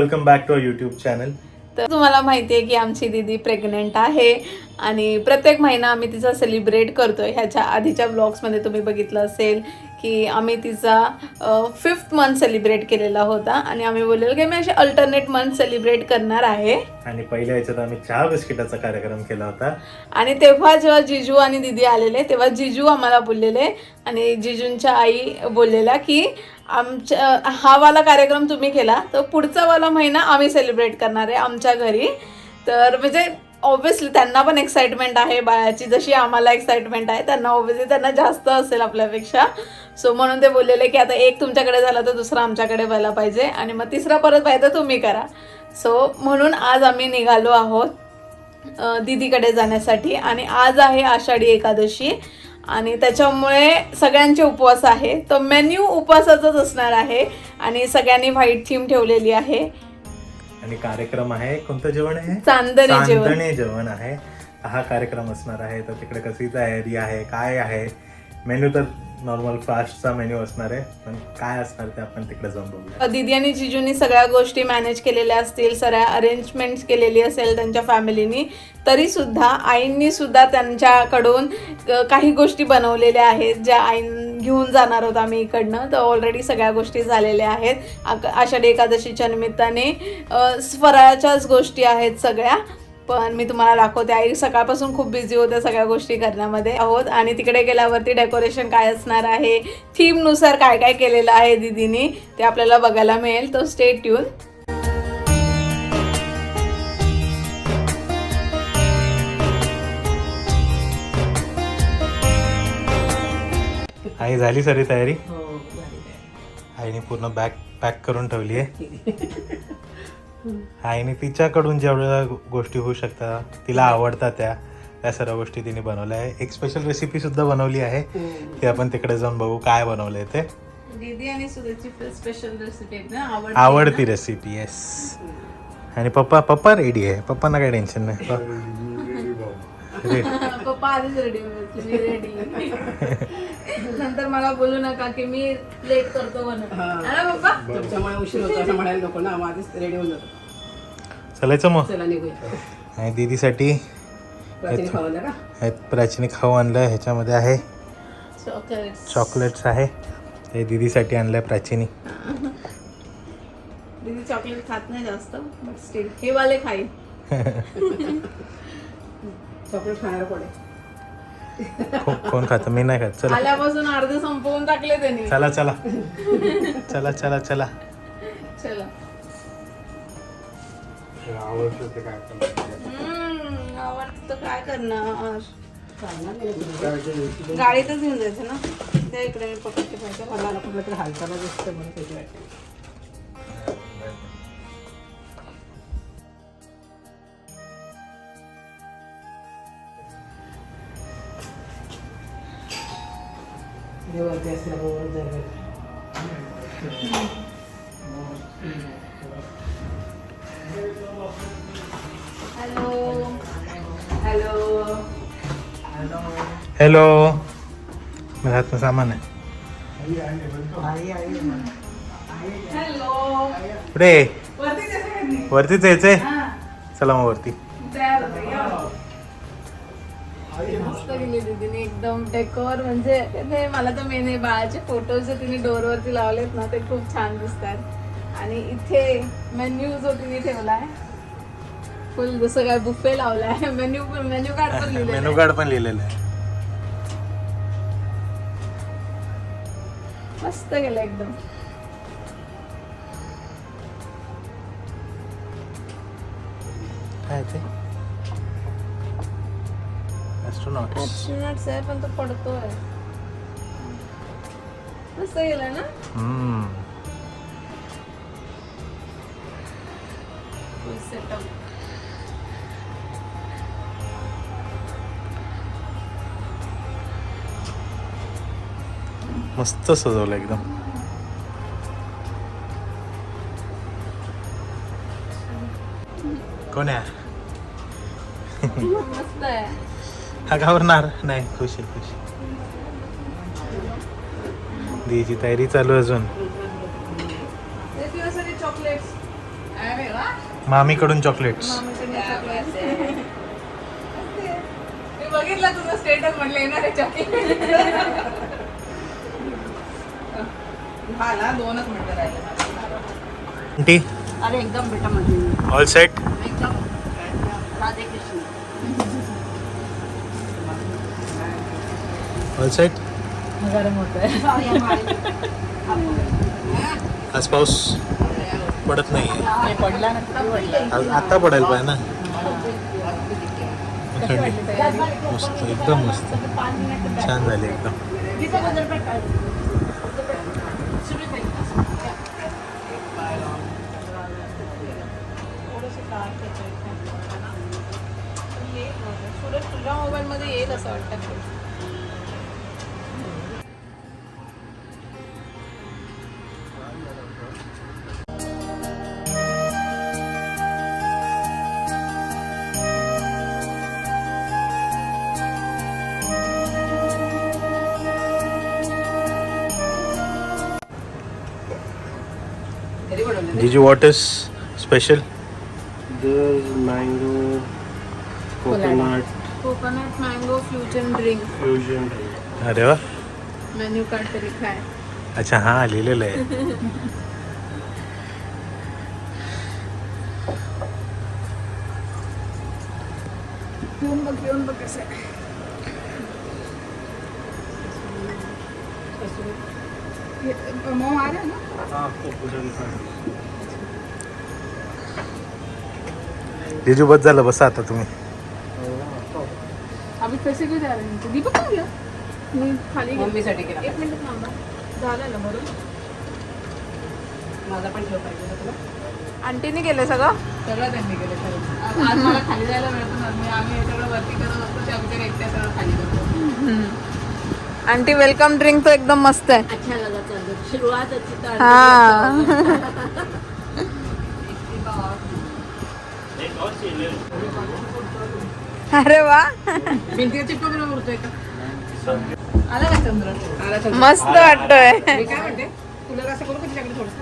Welcome back to our channel. तर तुम्हाला माहिती आहे की आमची दिदी प्रेग्नेंट आहे आणि प्रत्येक महिना आम्ही तिचा सेलिब्रेट करतोय. ह्याच्या आधीच्या ब्लॉग्समध्ये तुम्ही बघितलं असेल. की आम्ही तिचा फिफ्थ मंथ सेलिब्रेट केलेला होता आणि आम्ही बोललेलो की मी असे अल्टरनेट मंथ सेलिब्रेट करणार आहे. आणि पहिल्या याच्यात आम्ही चहा बिस्किटाचा कार्यक्रम केला होता. आणि तेव्हा जेव्हा जिजू आणि दिदी आलेले तेव्हा जिजू आम्हाला बोललेले आणि जिजूंच्या आई बोललेल्या की आमच्या हा वाला कार्यक्रम तुम्ही केला तर पुढचा वाला महिना आम्ही सेलिब्रेट करणार आहे आमच्या घरी. तर म्हणजे ऑब्व्हियसली त्यांना पण एक्साइटमेंट आहे बाळाची जशी आम्हाला एक्साइटमेंट आहे त्यांना ऑब्व्हियसली त्यांना जास्त असेल आपल्यापेक्षा. सो म्हणून ते बोललेले की आता एक तुमच्याकडे झाला तर दुसरा आमच्याकडे व्हायला पाहिजे आणि मग तिसरा परत पाहिजे तर तुम्ही करा. सो म्हणून आज आम्ही निघालो आहोत दिदीकडे दीदीकडे जाण्यासाठी आणि आज आहे आषाढी एकादशी आणि त्याच्यामुळे सगळ्यांचे उपवास आहे. तर मेन्यू उपवासाचाच असणार आहे आणि सगळ्यांनी व्हाईट थीम ठेवलेली आहे. आणि कार्यक्रम आहे. कोणतं जेवण आहे? चांदणे जेवण. चांदणे जेवण आहे. हा कार्यक्रम असणार आहे. तर तिकडे कशी तयारी आहे? काय आहे? मेन्यू तर नॉर्मल फास्टचा मेन्यू असणार आहे. पण काय असणार ते आपण तिकडे जाऊन बघूया. दिदी आणि जिजूनी सगळ्या गोष्टी मॅनेज केलेल्या असतील. सगळ्या अरेंजमेंट्स केलेली असेल त्यांच्या फॅमिलीनी तरी सुद्धा आईंनी सुद्धा त्यांच्याकडून अ, काही गोष्टी बनवलेल्या आहेत. ज्या आईन घेऊन जाणार आहोत आम्ही इकडनं. तर ऑलरेडी सगळ्या गोष्टी झालेल्या आहेत. आषाढी एकादशीच्या निमित्ताने अ, फराळाच्याच गोष्टी आहेत सगळ्या. पण मी तुम्हाला दाखवते आई सकाळपासून खूप बिझी होत्या सगळ्या गोष्टी करण्यामध्ये आहोत. आणि तिकडे गेल्यावरती डेकोरेशन काय असणार आहे? थीमनुसार काय काय केलेलं आहे दीदीनी ते आपल्याला बघायला मिळेल. तो स्टे ट्यून आई झाली सरी तयारी? आईने पूर्ण बॅग पॅक करून ठेवली आहे. आईने तिच्याकडून जेवढ्या गोष्टी होऊ शकतात तिला आवडतात त्या त्या सर्व गोष्टी तिने बनवल्या आहे. एक स्पेशल रेसिपी सुद्धा बनवली आहे. ती आपण तिकडे जाऊन बघू काय बनवलंय ते. दीदी आणि सुरेची स्पेशल रेसिपी ना? आवडती रेसिपी येस आणि पप्पा पप्पा रेडी आहे. पप्पांना काही टेन्शन नाही. रे- पप्पा आधीच रेडी रेडी नंतर मला बोलू नका की मी लेट करतो म्हणून. है. ना पप्पा? तुमच्यामुळे उशीर होतो असं म्हणायला नको ना मग आधीच रेडी होऊन जातो. चालायचं मग. चला निघूया. आणि दीदीसाठी का? हे प्राचीने खाऊ आणलं ह्याच्यामध्ये आहे. चॉकलेट चॉकलेट्स आहे. हे दीदीसाठी आणलंय प्राचीनी. दीदी चॉकलेट खात नाही जास्त बट स्टील हे वाले खाईल. चॉकलेट खाणार कोण आहे? कोण खातं? मी नाही खात. चला. आल्यापासून अर्धे संपवून टाकले त्यांनी. चला चला. चला चला चला. चला. हम्म, आवडतं तर काय करणार गाडीतच घेऊन जायचं ना? त्या इकडे मी पकडते पाहिजे मला कुठलं तरी हालचाला दिसतं म्हणून त्याची वाटते देवरती असल्यामुळे हॅलो. हॅलो. हॅलो. हातनं सामान आहे. वरती नाही? वरतीच यायचंय. हा, चला मग वरती. मस्त गेली दीदीने एकदम. डेकोर म्हणजे ते मला तर मेन बाळाचे फोटोज जे तिने डोरवरती लावलेत ना ते खूप छान दिसतात. आणि इथे मेन्यू जो तिने ठेवलाय फुल जसं काय बुफे लावलाय मेन्यू मेन्यू कार्ड पण लिहिलेलं मेनू आहे. कार्ड पण लिहिलेलं आहे. मस्त गेलं एकदम. काय ते? ॲस्ट्रोनॉट ॲस्ट्रोनॉट्स आहे पण तो पडतोय मस्त गेलं ना सेटअप मस्त सजवलं एकदम कोण आहे हा घाबरणार? नाही. खुश आहे खुश दीची तयारी चालू आहे अजून. मामीकडून चॉकलेट्स बघितलं तुझं स्टेटस म्हटलं येणार आहे चॉकलेट ना दोनच मिनिटं राहिले आंटी अरे एकदम बेटा म्हणजे ऑल सेट एकदम. ऑल सेट आज पाऊस पडत नाही पडला ना किती पडला. आता पडायला पाहिजे ना. थंडी. मस्त एकदम मस्त. छान झाली एकदम. सुरेश तुझ्या मोबाईल मध्ये येईल असं वाटतं. बनवले जीजू what is special There's mango, coconut. Coconut mango fusion drink fusion. अरे वा. मेन्यू कार्ड पे लिखा है. अच्छा हा लिहिलेलं आहे. पिऊन बघ पिऊन बघ कसं आहे ये- मऊ आ रहा है ना? हाँ आपको fusion का जीजू बस झालं बसा आता तुम्ही. अभी पैसे क्यों जा रहे हैं दीपक आ गया मी खाली गेले. मम्मीसाठी केला. एक मिनिट थांबा. झालं ना बरोबर माझा पण ठेव पाहिजे ना तुला. आंटीने केलं सगळं? सगळं त्यांनी केलं आज आज मला खाली जायला मिळत नाही मी आम्ही हे सगळं वरती करत असतो एकट्या सगळं खाली करतो आंटी वेलकम ड्रिंक तो एकदम मस्त आहे. अच्छा लगा चालू शुरुआत अच्छी तर हा. अरे वा. उरतोय का? आला का चंद्र? आला चंद्र. मस्त वाटतोय. मी काय म्हणते तुला असं करू का तिच्याकडे थोडस?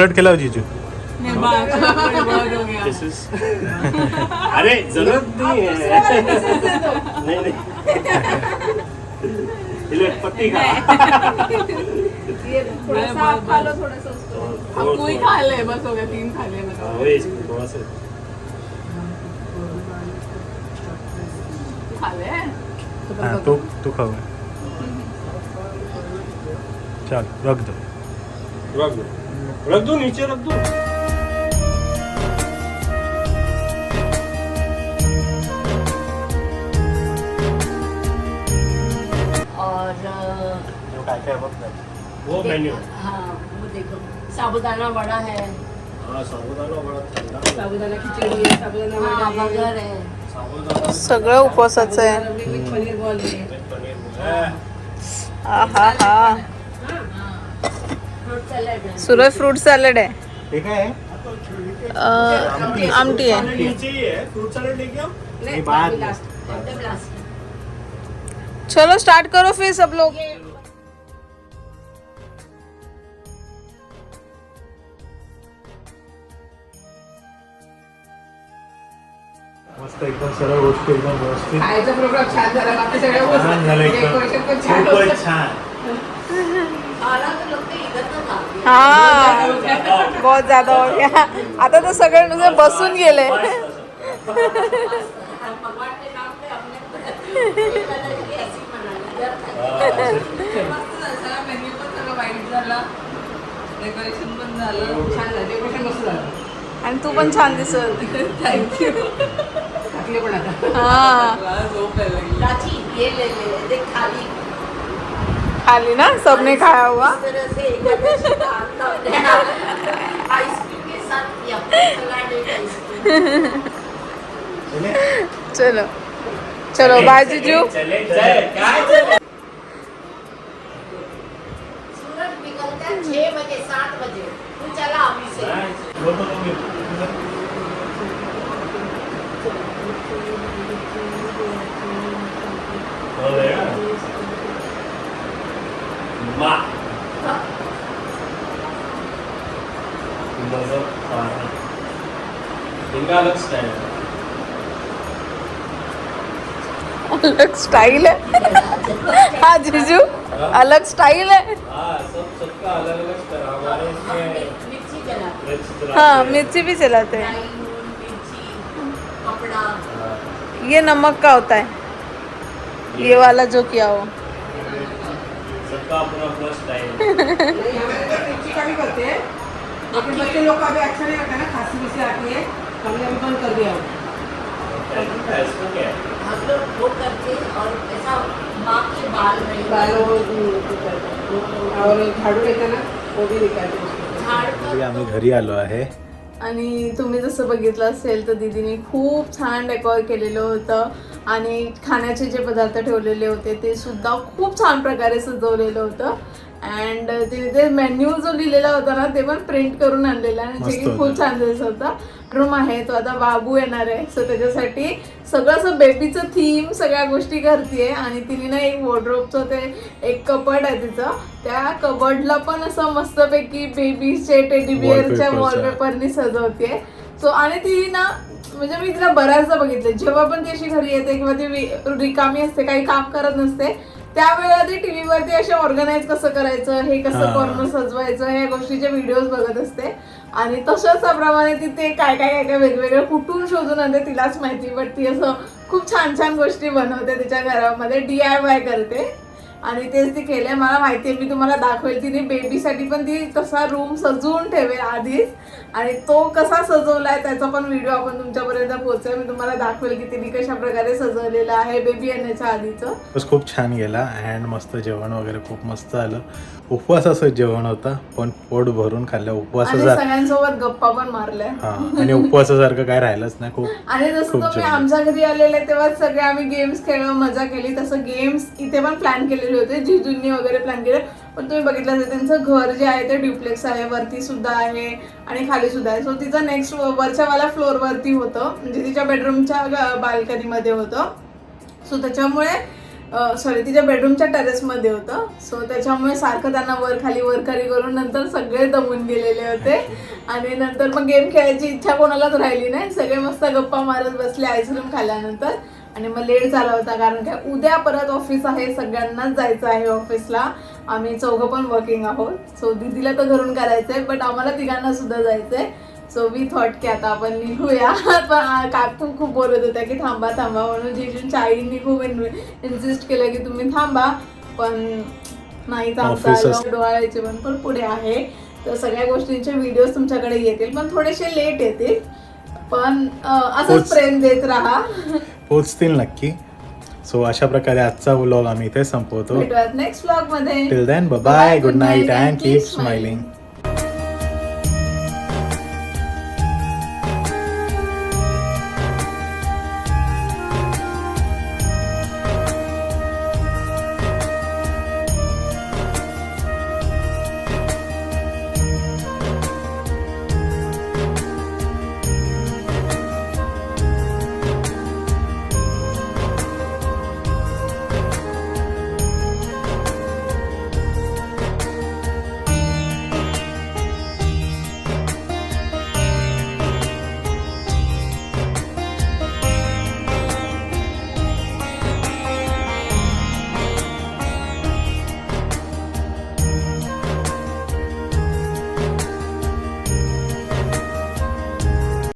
चॉकलेट केला हो जीजू अरे ज़रूरत नहीं है। नहीं नहीं। ये ले, पत्ती का अब कोई खा ले बस हो गया तीन खा ले हाँ, वही थोड़ा सा। खा ले। हा तू तू खाऊ चल रख दो। रख दो। रख दो नीचे रख दो और अ, काय काय बघ वो मेन्यू. हाँ वो देखो. साबुदाना वड़ा है. हाँ साबुदाना ठंडा खिचडी हाँ वडा बर्गर है साबुदाना सगळं उपवासाचं आहे. पनीर बॉल आहे है. हा फ्रूट सॅलड आहे सूरज फ्रूट सॅलड आहे. हे काय आहे? अं, आमटी आहे. फ्रूट सॅलड हे? चलो स्टार्ट करो फिर सब लोग. मस्त एकदम सर्व गोष्टी एकदम व्यवस्थित. छान झाला. खूपच. छान खाना तो लोग इधर तो खाते हा. बहुत ज्यादा हो गया. आता तर सगळे नुसते बसून गेले. भगवान के नाम पे हमने ऐसी मनाया मस्त झालं. सगळा मेन्यू पण सगळं वाईट झाला. डेकोरेशन पण झालं छान झालं. डेकोरेशन मस्त झालं. आणि तू पण छान दिसत. थँक्यू टाकले पण आता. हा. खाली ना? सबने खाया हुआ? इस तरह से. एकादशी का आता है आइसक्रीम के साथ या सलाड एक आइसक्रीम चलो चलो बाय जीजू चले चले काय चले सूरज निकलता है छह बजे सात बजे तू चला अभी से मा इनका अलग स्टाइल है। अलग स्टाइल है हाँ जीजू अलग स्टाइल है। हाँ सब सबका अलग अलग स्टाइल हमारे इसमें मिर्ची जला मिर्च चलाते हाँ हैं। मिर्ची भी चलाते हैं फ्राई नून मिर्ची कपड़ा हाँ, ये नमक का होता है। ये वाला जो किया हो। करते हैं लेकिन बच्चे लोग का अभी अच्छा नहीं लगता ना खांसी बीसी आती तो हमने अभी बंद कर दिया इसका क्या हम लोग वो करते और ऐसा माँ के बाल नहीं. बालों और झाड़ू रहता ना वो भी निकालते उसको झाड़ तरी कर आम्ही घरी आलो आहे. आणि तुम्ही जसं बघितलं असेल तर दीदीने खूप छान डेकोर केलेलं होतं. आणि खाण्याचे जे पदार्थ ठेवलेले होते ते सुद्धा खूप छान प्रकारे सजवलेलं होतं. अँड तिथे मेन्यू जो लिहिलेला होता ना ते पण प्रिंट करून आणलेला आणि जे की. खूप छान दिसत होता. रूम आहे तो आता बाबू येणार आहे. सो त्याच्यासाठी सगळं असं बेबीचं थीम सगळ्या गोष्टी करते आणि तिने ना एक वॉर्ड्रोबचं ते एक कबड आहे तिचं. त्या कबडला पण असं मस्तपैकी बेबीचे टेडी बिअरच्या Wallpaper चं. वॉलपेपरनी सजवते सो आणि ती ना म्हणजे मी तिला बऱ्याचदा बघितले जेव्हा पण ती अशी घरी येते किंवा ती रिकामी असते काही काम करत नसते त्यावेळेला ती टीव्ही वरती असे ऑर्गनाईज कसं करायचं हे कसं. कॉर्नर सजवायचं ह्या गोष्टीचे व्हिडिओज बघत असते. आणि तशाच प्रमाणे ती ते काय काय काय काय वेगवेगळं कुठून शोधून आणते तिलाच माहिती बट ती असं खूप छान छान गोष्टी बनवते तिच्या घरामध्ये डी आय वाय करते. आणि तेच ती केले मला माहिती आहे मी तुम्हाला दाखवेल. तिने बेबीसाठी पण ती तसा रूम सजवून ठेवेल आधीच. आणि तो कसा सजवलाय त्याचा पण व्हिडिओ आपण तुमच्यापर्यंत पोहोचेल मी तुम्हाला दाखवेल की तिने कशा प्रकारे सजवलेला आहे बेबी येण्याच्या आधीचं. बस खूप छान गेला अँड मस्त जेवण वगैरे खूप मस्त आलं. उपवासाचं जेवण होता पण पोट भरून खाल्लं. आणि उपवासाचा सगळ्यांसोबत गप्पा पण मारल्या. आणि उपवासासारखं काय राहिलंच नाही. खूप आणि जसं तुम्ही. आमच्या घरी आलेले तेव्हा सगळे आम्ही गेम्स खेळलो मजा केली. तसं गेम्स इथे पण प्लॅन केलेले होते. जिजूंनी वगैरे प्लॅन केले. पण तुम्ही बघितलं असेल त्यांचं घर जे आहे ते ड्युप्लेक्स आहे वरती सुद्धा आहे आणि खाली सुद्धा आहे. सो तिचं नेक्स्ट वरच्या वाला फ्लोअर वरती होतं. म्हणजे तिच्या बेडरूमच्या बाल्कनीमध्ये होतं. सो त्याच्यामुळे सॉरी तिच्या बेडरूमच्या टेरेसमध्ये होतं. सो त्याच्यामुळे सारखं त्यांना वर खाली वर खाली करून नंतर सगळे दमून गेलेले होते. आणि नंतर मग गेम खेळायची इच्छा कोणालाच राहिली नाही. सगळे मस्त गप्पा मारत बसले आईस्क्रीम खाल्ल्यानंतर. आणि मग लेट झाला होता कारण काय उद्या परत ऑफिस आहे सगळ्यांनाच जायचं आहे ऑफिसला आम्ही चौघं पण वर्किंग आहोत. सो दीदीला तर घरून करायचं आहे बट आम्हाला तिघांना सुद्धा जायचं आहे सो वी थॉट की आता आपण निघूया. पण काकू खूप बोलत होत्या की थांबा थांबा म्हणून जिजूंच्या आईंनी खूप इन्सिस्ट केलं की तुम्ही थांबा. पण नाही थांबता. डोहाळ्याचे पण पण पुढे आहे. तर सगळ्या गोष्टींचे व्हिडिओज तुमच्याकडे येतील पण थोडेसे लेट येतील. पण असंच प्रेम देत राहा. पोचतील नक्की. सो अशा प्रकारे आजचा व्लॉग आम्ही इथे संपवतो. नेक्स्ट ब्लॉगमध्ये. Till then bye good night and keep smiling